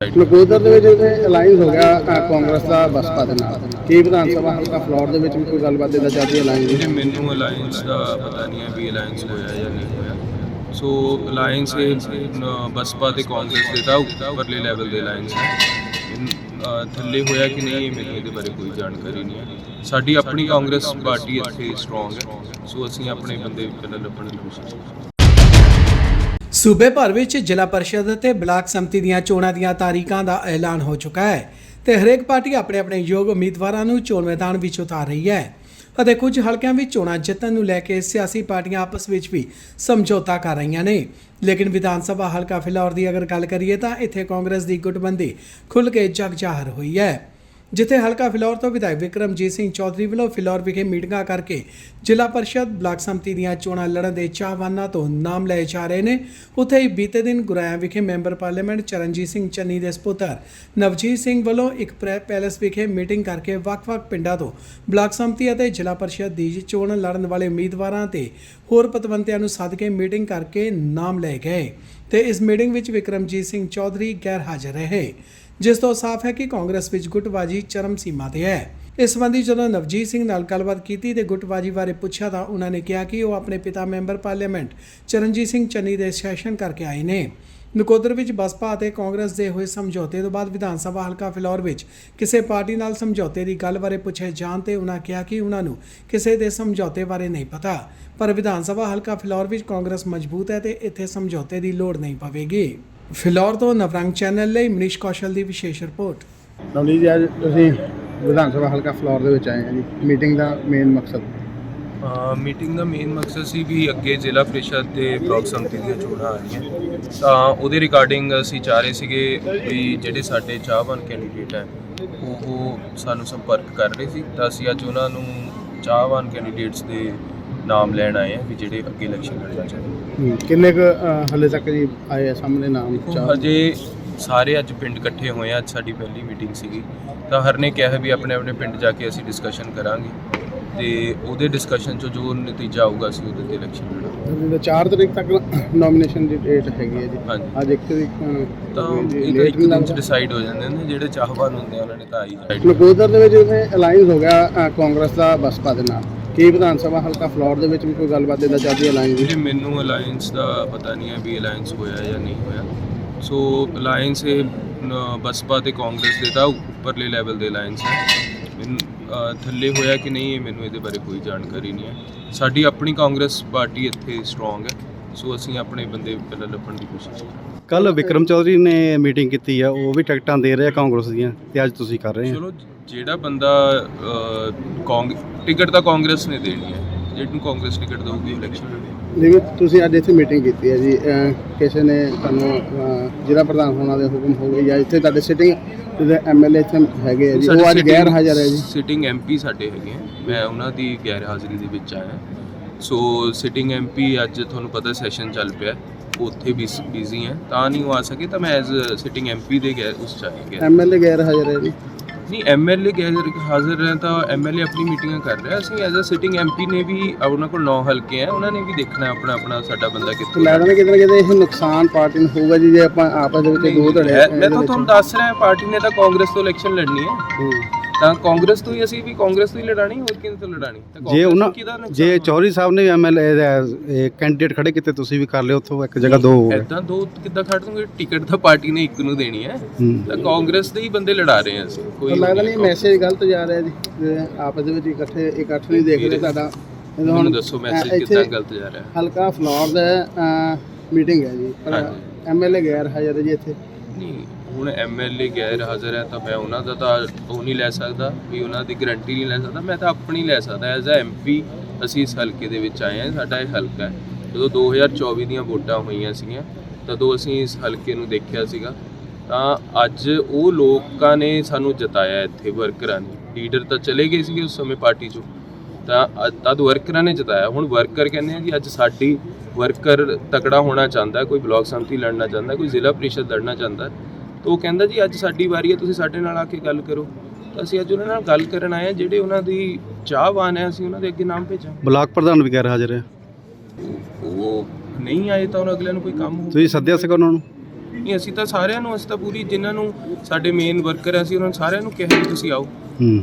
ਨਕੋਦਰ ਦੇ ਵਿੱਚ ਉਹਦੇ ਅਲਾਈਅੰਸ ਹੋ ਗਿਆ ਕਾਂਗਰਸ ਦਾ ਬਸਪਾ ਦੇ ਨਾਲ। ਕੀ ਵਿਧਾਨ ਸਭਾ ਹਲਕਾ ਫਲੋਰ ਦੇ ਵਿੱਚ ਵੀ ਕੋਈ ਗੱਲਬਾਤ ਇਦਾਂ ਚੱਲਦੀ ਅਲਾਈਅੰਸ ਵੀਰੇ ਮੈਨੂੰ ਅਲਾਈਅੰਸ ਦਾ ਪਤਾ ਨਹੀਂ ਹੈ ਵੀ ਅਲਾਈਅੰਸ ਹੋਇਆ ਜਾਂ ਨਹੀਂ ਹੋਇਆ। ਸੋ ਅਲਾਈਅੰਸ ਇਹ ਬਸਪਾ ਤੇ ਕਾਂਗਰਸ ਦੇ ਤਾਂ ਉੱਪਰਲੇ ਲੈਵਲ ਦੇ ਅਲਾਈਅੰਸ ਹੈ। ਥੱਲੇ ਹੋਇਆ ਕਿ ਨਹੀਂ ਮੈਨੂੰ ਇਹਦੇ ਬਾਰੇ ਕੋਈ ਜਾਣਕਾਰੀ ਨਹੀਂ ਹੈ। ਸਾਡੀ ਆਪਣੀ ਕਾਂਗਰਸ ਪਾਰਟੀ ਇੱਥੇ ਸਟਰੋਂਗ ਹੈ। ਸੋ ਅਸੀਂ ਆਪਣੇ ਬੰਦੇ ਪਹਿਲਾਂ ਲੱਭਣ ਦੀ ਕੋਸ਼ਿਸ਼ ਕਰਾਂਗੇ ਸੂਬੇ ਭਰ ਵਿੱਚ ਜ਼ਿਲ੍ਹਾ ਪਰਿਸ਼ਦ ਅਤੇ ਬਲਾਕ ਸੰਮਤੀ ਦੀਆਂ ਚੋਣਾਂ ਦੀਆਂ ਤਾਰੀਖਾਂ ਦਾ ਐਲਾਨ ਹੋ ਚੁੱਕਾ ਹੈ ਤੇ ਹਰੇਕ ਪਾਰਟੀ ਆਪਣੇ ਆਪਣੇ ਯੋਗ ਉਮੀਦਵਾਰਾਂ ਨੂੰ ਚੋਣ ਮੈਦਾਨ ਵਿੱਚ ਉਤਾਰ ਰਹੀ ਹੈ। ਅਤੇ ਕੁਝ ਹਲਕਿਆਂ ਵਿੱਚ ਚੋਣਾਂ ਜਿੱਤਣ ਨੂੰ ਲੈ ਕੇ ਸਿਆਸੀ ਪਾਰਟੀਆਂ ਆਪਸ ਵਿੱਚ ਵੀ ਸਮਝੌਤਾ ਕਰ ਰਹੀਆਂ ਨੇ। ਲੇਕਿਨ ਵਿਧਾਨ ਸਭਾ ਹਲਕਾ ਫਿਲੌਰ ਦੀ ਅਗਰ ਗੱਲ ਕਰੀਏ ਤਾਂ ਇੱਥੇ ਕਾਂਗਰਸ ਦੀ ਗੁੱਟਬੰਦੀ ਖੁੱਲ੍ਹ ਕੇ ਜਗ ਜ਼ਾਹਰ ਹੋਈ ਹੈ। ਜਿੱਥੇ ਹਲਕਾ ਫਿਲੌਰ ਤੋਂ ਵਿਧਾਇਕ ਵਿਕਰਮਜੀਤ ਸਿੰਘ ਚੌਧਰੀ ਵੱਲੋਂ ਫਿਲੌਰ ਵਿਖੇ ਮੀਟਿੰਗਾਂ ਕਰਕੇ ਜ਼ਿਲ੍ਹਾ ਪਰਿਸ਼ਦ ਬਲਾਕ ਸੰਮਤੀ ਦੀਆਂ ਚੋਣਾਂ ਲੜਨ ਦੇ ਚਾਹਵਾਨਾਂ ਤੋਂ ਨਾਮ ਲਏ ਜਾ ਰਹੇ ਨੇ। ਉੱਥੇ ਹੀ ਬੀਤੇ ਦਿਨ ਗੁਰਾਇਆ ਵਿਖੇ ਮੈਂਬਰ ਪਾਰਲੀਮੈਂਟ ਚਰਨਜੀਤ ਸਿੰਘ ਚੰਨੀ ਦੇ ਸਪੁੱਤਰ ਨਵਜੀਤ ਸਿੰਘ ਵੱਲੋਂ ਇੱਕ ਪ੍ਰੈ ਪੈਲੇਸ ਵਿਖੇ ਮੀਟਿੰਗ ਕਰਕੇ ਵੱਖ-ਵੱਖ ਪਿੰਡਾਂ ਤੋਂ ਬਲਾਕ ਸੰਮਤੀ ਅਤੇ ਜ਼ਿਲ੍ਹਾ ਪਰਿਸ਼ਦ ਦੀ ਚੋਣ ਲੜਨ ਵਾਲੇ ਉਮੀਦਵਾਰਾਂ ਤੇ ਹੋਰ ਪਤਵੰਤਿਆਂ ਨੂੰ ਸੱਦ ਕੇ ਮੀਟਿੰਗ ਕਰਕੇ ਨਾਮ ਲਏ ਗਏ ਤੇ ਇਸ ਮੀਟਿੰਗ ਵਿੱਚ ਵਿਕਰਮਜੀਤ ਸਿੰਘ ਚੌਧਰੀ ਗੈਰ ਹਾਜ਼ਰ ਰਹੇ। ਜਿਸ ਤੋਂ ਸਾਫ਼ ਹੈ ਕਿ ਕਾਂਗਰਸ ਵਿੱਚ ਗੁੱਟਬਾਜ਼ੀ ਚਰਮ ਸੀਮਾ ਤੇ ਹੈ। ਇਸ ਸੰਬੰਧੀ ਜਦੋਂ ਨਵਜੀਤ ਸਿੰਘ ਨਾਲ ਗੱਲਬਾਤ ਕੀਤੀ ਤੇ ਗੁੱਟਬਾਜ਼ੀ ਬਾਰੇ ਪੁੱਛਿਆ ਤਾਂ ਉਹਨਾਂ ਨੇ ਕਿਹਾ ਕਿ ਉਹ ਆਪਣੇ ਪਿਤਾ ਮੈਂਬਰ ਪਾਰਲੀਮੈਂਟ ਚਰਨਜੀਤ ਸਿੰਘ ਚੰਨੀ ਦੇ ਸੈਸ਼ਨ ਕਰਕੇ ਆਏ ਨੇ। ਨਕੋਦਰ ਵਿੱਚ ਬਸਪਾ ਅਤੇ ਕਾਂਗਰਸ ਦੇ ਹੋਏ ਸਮਝੌਤੇ ਤੋਂ ਬਾਅਦ ਵਿਧਾਨ ਸਭਾ ਹਲਕਾ ਫਿਲੌਰ ਵਿੱਚ ਕਿਸੇ ਪਾਰਟੀ ਨਾਲ ਸਮਝੌਤੇ ਦੀ ਗੱਲ ਬਾਰੇ ਪੁੱਛੇ ਜਾਣ ਤੇ ਉਹਨਾਂ ਕਿਹਾ ਕਿ ਉਹਨਾਂ ਨੂੰ ਕਿਸੇ ਦੇ ਸਮਝੌਤੇ ਬਾਰੇ ਨਹੀਂ ਪਤਾ, ਪਰ ਵਿਧਾਨ ਸਭਾ ਹਲਕਾ ਫਿਲੌਰ ਵਿੱਚ ਕਾਂਗਰਸ ਮਜ਼ਬੂਤ ਹੈ ਤੇ ਇੱਥੇ ਸਮਝੌਤੇ ਦੀ ਲੋੜ ਨਹੀਂ ਪਵੇਗੀ। ਫਿਲੌਰ ਤੋਂ ਨਵਰੰਗ ਚੈਨਲ ਲਈ ਮਨੀਸ਼ ਕੌਸ਼ਲ ਦੀ ਵਿਸ਼ੇਸ਼ ਰਿਪੋਰਟ। ਨਵਨੀਤ ਜੀ ਅੱਜ ਤੁਸੀਂ ਵਿਧਾਨ ਸਭਾ ਹਲਕਾ ਫਲੋਰ ਦੇ ਵਿੱਚ ਆਏ ਆ ਜੀ। ਮੀਟਿੰਗ ਦਾ ਮੇਨ ਮਕਸਦ? ਮੀਟਿੰਗ ਦਾ ਮੇਨ ਮਕਸਦ ਸੀ ਵੀ ਅੱਗੇ ਜ਼ਿਲ੍ਹਾ ਪ੍ਰੀਸ਼ਦ ਤੇ ਬਲਾਕ ਸੰਮਤੀ ਦੀਆਂ ਚੋਣਾਂ ਆ ਰਹੀਆਂ। ਤਾਂ ਉਹਦੇ ਰਿਗਾਰਡਿੰਗ ਅਸੀਂ ਚਾਹ ਰਹੇ ਸੀਗੇ ਵੀ ਜਿਹੜੇ ਸਾਡੇ ਚਾਹਵਾਨ ਕੈਂਡੀਡੇਟ ਹੈ ਉਹ ਸਾਨੂੰ ਸੰਪਰਕ ਕਰ ਰਹੇ ਸੀ। ਤਾਂ ਅਸੀਂ ਅੱਜ ਉਹਨਾਂ ਨੂੰ ਚਾਹਵਾਨ ਕੈਂਡੀਡੇਟਸ ਦੇ ਨਾਮ ਲੈਣ ਆਏ ਹਾਂ ਵੀ ਜਿਹੜੇ ਅੱਗੇ ਇਲੈਕਸ਼ਨ ਲੜਨਾ ਚਾਹੁੰਦੇ ਹੂੰ, ਕਿੰਨੇ ਕੁ ਅ, ਹਾਲੇ ਤੱਕ ਜੀ ਆਏ ਆ ਸਾਹਮਣੇ ਨਾਮ ਚਾਰ? ਹਜੇ ਸਾਰੇ ਅੱਜ ਪਿੰਡ ਇਕੱਠੇ ਹੋਏ ਆ ਅੱਜ ਸਾਡੀ ਪਹਿਲੀ ਮੀਟਿੰਗ ਸੀਗੀ। ਤਾਂ ਹਰ ਨੇ ਕਿਹਾ ਵੀ ਆਪਣੇ ਆਪਣੇ ਪਿੰਡ ਜਾ ਕੇ ਅਸੀਂ ਡਿਸਕਸ਼ਨ ਕਰਾਂਗੇ। ਤੇ ਉਹਦੇ ਡਿਸਕਸ਼ਨ ਚੋਂ ਜੋ ਨਤੀਜਾ ਆਊਗਾ ਅਸੀਂ ਉਹਦੇ ਤੇ ਇਲੈਕਸ਼ਨ ਲੜਾਂਗੇ। 4 ਤਰੀਕ ਤੱਕ ਨੋਮੀਨੇਸ਼ਨ ਦੀ ਡੇਟ ਹੈਗੀ ਹੈ ਜੀ। ਹਾਂਜੀ। ਅੱਜ ਇੱਕ ਤਰੀਕ ਅ, ਤਾਂ ਜੀ, ਇਹ ਤਾਂ late ਇੱਕ ਵੀ ਦਿਨ ਚ ਲੱਗਦਾ। ਡਿਸਾਈਡ ਹੋ ਜਾਂਦੇ ਨੇ ਜਿਹੜੇ ਚਾਹਵਾਨ ਹੁੰਦੇ ਆ ਉਹਨਾਂ ਨੇ ਤਾਂ ਆਈ ਜਾਣਾ ਨਕੋਦਰ ਦੇ ਵਿੱਚ ਉਹਦੇ ਅਲਾਈਅੰਸ ਹੋ ਗਿਆ ਅ, ਕਾਂਗਰਸ ਦਾ ਬਸਪਾ ਦੇ ਨਾਲ। ਕੀ ਵਿਧਾਨ ਸਭਾ ਹਲਕਾ ਫਲੋਰ ਦੇ ਵਿੱਚ ਵੀ ਕੋਈ ਗੱਲਬਾਤ ਇਦਾਂ ਚੱਲਦੀ ਅਲਾਈਅੰਸ ਵੀਰੇ ਮੈਨੂੰ ਅਲਾਈਅੰਸ ਦਾ ਪਤਾ ਨਹੀਂ ਹੈ ਵੀ ਅਲਾਈਅੰਸ ਹੋਇਆ ਜਾਂ ਨਹੀਂ ਹੋਇਆ। ਸੋ ਅਲਾਈਅੰਸ ਇਹ ਨ- ਬਸਪਾ ਤੇ ਕਾਂਗਰਸ ਦੇ ਤਾਂ ਉੱਪਰਲੇ ਲੈਵਲ ਦੇ ਅਲਾਈਅੰਸ ਹੈ। ਮੈਨੂੰ, ਅ, ਥੱਲੇ ਹੋਇਆ ਕਿ ਨਹੀਂ ਇਹ ਮੈਨੂੰ ਇਹਦੇ ਬਾਰੇ ਕੋਈ ਜਾਣਕਾਰੀ ਨਹੀਂ ਹੈ। ਸਾਡੀ ਆਪਣੀ ਕਾਂਗਰਸ ਪਾਰਟੀ ਇੱਥੇ ਸਟਰੋਂਗ ਹੈ। ਸੋ ਅਸੀਂ ਆਪਣੇ ਬੰਦੇ ਪਹਿਲਾਂ ਲੱਭਣ ਦੀ ਕੋਸ਼ਿਸ਼ ਕਰਾਂਗੇ। ਕੱਲ ਵਿਕਰਮ ਚੌਧਰੀ ਨੇ ਮੀਟਿੰਗ ਕੀਤੀ ਆ ਉਹ ਵੀ ਟਿਕਟਾਂ ਦੇ ਰਹੇ ਕਾਂਗਰਸ ਦੀਆਂ ਤੇ ਅੱਜ ਤੁਸੀਂ ਕਰ ਰਹੇ ਆ ਚਲੋ ਜਿਹੜਾ ਬੰਦਾ ਟਿਕਟ ਤਾਂ ਕਾਂਗਰਸ ਨੇ ਦੇਣੀ ਹੈ। ਜਿਹਨੂੰ ਕਾਂਗਰਸ ਟਿਕਟ ਦਊਗੀ ਇਲੈਕਸ਼ਨ ਜਿਵੇਂ ਤੁਸੀਂ ਅੱਜ ਇੱਥੇ ਮੀਟਿੰਗ ਕੀਤੀ ਹੈ ਜੀ। ਕਿਸੇ ਨੇ ਤੁਹਾਨੂੰ ਜ਼ਿਲ੍ਹਾ ਪ੍ਰਧਾਨ ਹੋਣਾ ਦੇ ਹੁਕਮ ਹੋ ਗਏ ਜਾਂ ਇੱਥੇ ਤੁਹਾਡੇ ਸਿਟਿੰਗ ਜਿਹੜੇ ਐਮਐਲਏ ਇੱਥੇ ਹੈਗੇ ਜੀ ਉਹ ਅੱਜ ਗੈਰ ਹਾਜ਼ਰ ਹੈ ਜੀ। ਸਿਟਿੰਗ ਐਮਪੀ ਸਾਡੇ ਹੈਗੇ ਆ। ਮੈਂ ਉਹਨਾਂ ਦੀ ਗੈਰ ਹਾਜ਼ਰੀ ਦੇ ਵਿੱਚ ਆਇਆ। ਸੋ ਸਿਟਿੰਗ ਐਮਪੀ ਅੱਜ ਤੁਹਾਨੂੰ ਪਤਾ ਸੈਸ਼ਨ ਚੱਲ ਪਿਆ। ਉੱਥੇ ਵੀ ਬਿਜ਼ੀ ਹੈ। ਤਾਂ ਨਹੀਂ ਉਹ ਆ ਸਕੇ ਤਾਂ ਮੈਂ ਐਜ਼ ਸਿਟਿੰਗ ਐਮਪੀ ਦੇ ਗੈਰ ਉਸ ਚ ਆ ਗਿਆ ਐਮਐਲਏ ਗੈਰ ਹਾਜ਼ਰ ਹੈ ਜੀ। ਨਹੀਂ ਐਮਐਲਏ ਗੈਰ ਹਾਜ਼ਰ ਹੈ ਤਾਂ ਐਮਐਲਏ ਆਪਣੀ ਮੀਟਿੰਗਾਂ ਕਰ ਰਿਹਾ ਅਸੀਂ ਐਜ਼ ਅ ਸਿਟਿੰਗ ਐਮਪੀ ਨੇ ਵੀ ਉਹਨਾਂ ਕੋਲ 9 ਹਲਕੇ ਆ ਉਹਨਾਂ ਨੇ ਵੀ ਦੇਖਣਾ ਆਪਣਾ ਆਪਣਾ ਸਾਡਾ ਬੰਦਾ ਕਿੱਥੇ ਲੱਗਦਾ ਕਿਤੇ ਨਾ ਕਿਤੇ ਇਹ ਨੁਕਸਾਨ ਪਾਰਟੀ ਨੂੰ ਹੋਊਗਾ ਜੀ ਜੇ ਆਪਾਂ ਆਪਸ ਦੇ ਵਿੱਚ ਦੋ ਧੜੇ। ਮੈਂ ਤਾਂ ਤੁਹਾਨੂੰ ਦੱਸ ਰਿਹਾ ਪਾਰਟੀ ਨੇ ਤਾਂ ਕਾਂਗਰਸ ਤੋਂ ਇਲੈਕਸ਼ਨ ਲੜਨੀ ਹੈ ਹੂੰ। ਤਾਂ ਕਾਂਗਰਸ ਤੋਂ ਹੀ ਅਸੀਂ ਵੀ ਕਾਂਗਰਸ ਤੋਂ ਹੀ ਲੜਾਣੀ ਹੋਰ ਕਿਹਦੇ ਤੋਂ ਲੜਾਣੀ? ਤਾਂ ਜੇ ਕਾਂਗਰਸ ਉਹਨਾਂ ਨੂੰ ਕਿਹਦਾ ਨੁਕਸਾਨ ਜੇ ਚੌਧਰੀ ਸਾਹਿਬ ਨੇ ਐਮਐਲਏ ਕੈਂਡੀਡੇਟ ਖੜੇ ਕੀਤੇ ਤੁਸੀਂ ਵੀ ਕਰ ਲਿਓ ਉੱਥੋਂ ਇੱਕ ਜਗ੍ਹਾ ਦੋ ਹੋ। ਗਏ ਏਦਾਂ ਦੋ ਕਿੱਦਾਂ ਖੜ ਦੂੰਗੇ ਟਿਕਟ ਤਾਂ ਪਾਰਟੀ ਨੇ ਇੱਕ ਨੂੰ ਦੇਣੀ ਹੈ। ਹੂੰ। ਤਾਂ ਕਾਂਗਰਸ ਦੇ ਹੀ ਬੰਦੇ ਲੜਾ ਰਹੇ ਹਾਂ ਅਸੀਂ ਕੋਈ ਲੱਗਦਾ ਨਹੀਂ ਮੈਸੇਜ ਗਲਤ ਜਾ ਰਿਹਾ ਜੀ। ਆਪਸ ਦੇ ਵਿੱਚ ਇਕੱਠੇ ਇਕੱਠ ਨਹੀਂ ਦੇਖ ਰਹੇ ਤੁਹਾਡਾ ਜਦੋਂ ਮੈਨੂੰ ਹੁਣ ਦੱਸੋ ਮੈਸੇਜ ਇੱਥੇ ਕਿੱਦਾਂ ਗਲਤ ਜਾ ਰਿਹਾ। ਹਲਕਾ ਫਲੋਰ ਦਾ ਮੀਟਿੰਗ ਹੈ ਜੀ। ਪਰ ਹਾਂਜੀ। ਐਮਐਲਏ ਗੈਰ ਹਾਜ਼ਰ ਹੈ ਜੀ ਇੱਥੇ। ਨਹੀਂ, ਹੁਣ ਐਮਐਲਏ ਗੈਰ ਹਾਜ਼ਰ ਹੈ ਤਾਂ ਮੈਂ ਉਹਨਾਂ ਦਾ ਤਾਂ ਉਹ ਨਹੀਂ ਲੈ ਸਕਦਾ, ਵੀ ਉਹਨਾਂ ਦੀ ਗਰੰਟੀ ਨਹੀਂ ਲੈ ਸਕਦਾ, ਮੈਂ ਤਾਂ ਆਪਣੀ ਲੈ ਸਕਦਾ ਐਜ਼ ਅ ਐਮਪੀ ਅਸੀਂ ਇਸ ਹਲਕੇ ਦੇ ਵਿੱਚ ਆਏ ਹਾਂ, ਸਾਡਾ ਇਹ ਹਲਕਾ ਹੈ। ਜਦੋਂ 2024 ਦੀਆਂ ਵੋਟਾਂ ਹੋਈਆਂ ਸੀਗੀਆਂ, ਤਦੋਂ ਅਸੀਂ ਇਸ ਹਲਕੇ ਨੂੰ ਦੇਖਿਆ ਸੀਗਾ, ਤਾਂ ਅੱਜ ਉਹ ਲੋਕਾਂ ਨੇ ਸਾਨੂੰ ਜਤਾਇਆ ਇੱਥੇ ਵਰਕਰਾਂ ਨੇ ਲੀਡਰ ਤਾਂ ਚਲੇ ਗਏ ਸੀਗੇ ਉਸ ਸਮੇਂ ਪਾਰਟੀ ਚੋਂ। ਤਾਂ ਤਦ ਵਰਕਰਾਂ ਨੇ ਜਿਤਾਇਆ। ਹੁਣ ਵਰਕਰ ਕਹਿੰਦੇ ਆ ਜੀ ਅੱਜ ਸਾਡੀ ਵਰਕਰ ਤਕੜਾ ਹੋਣਾ ਚਾਹੁੰਦਾ ਕੋਈ ਬਲਾਕ ਸੰਮਤੀ ਲੜਨਾ ਚਾਹੁੰਦਾ ਕੋਈ ਜ਼ਿਲ੍ਹਾ ਪ੍ਰੀਸ਼ਦ ਲੜਨਾ ਚਾਹੁੰਦਾ। ਤਾਂ ਉਹ ਕਹਿੰਦਾ ਜੀ ਅੱਜ ਸਾਡੀ ਵਾਰੀ ਹੈ ਤੁਸੀਂ ਸਾਡੇ ਨਾਲ ਆ ਕੇ ਗੱਲ ਕਰੋ। ਤਾਂ ਅਸੀਂ ਅੱਜ ਉਹਨਾਂ ਨਾਲ ਗੱਲ ਕਰਨ ਆਏ ਹਾਂ ਜਿਹੜੇ ਉਹਨਾਂ ਦੀ ਚਾਹਵਾਨ ਹੈ ਅਸੀਂ ਉਹਨਾਂ ਦੇ ਅੱਗੇ ਨਾਮ ਭੇਜਾਂ। ਬਲਾਕ ਪ੍ਰਧਾਨ ਵੀ ਗੈਰ ਹਾਜ਼ਰ ਹੈ। ਉਹ ਨਹੀਂ ਆਏ ਤਾਂ ਉਹਨਾਂ ਅਗਲਿਆਂ ਨੂੰ ਕੋਈ ਕੰਮ ਹੋ ਤੁਸੀਂ ਸੱਦਿਆ ਸੀਗਾ ਉਹਨਾਂ ਨੂੰ? ਨਹੀਂ ਅਸੀਂ ਤਾਂ ਸਾਰਿਆਂ ਨੂੰ ਅਸੀਂ ਤਾਂ ਪੂਰੀ ਜਿਨ੍ਹਾਂ ਨੂੰ ਸਾਡੇ ਮੇਨ ਵਰਕਰ ਆ ਅਸੀਂ ਉਹਨਾਂ ਸਾਰਿਆਂ ਨੂੰ ਕਿਹਾ ਤੁਸੀਂ ਆਓ। ਹੂੰ।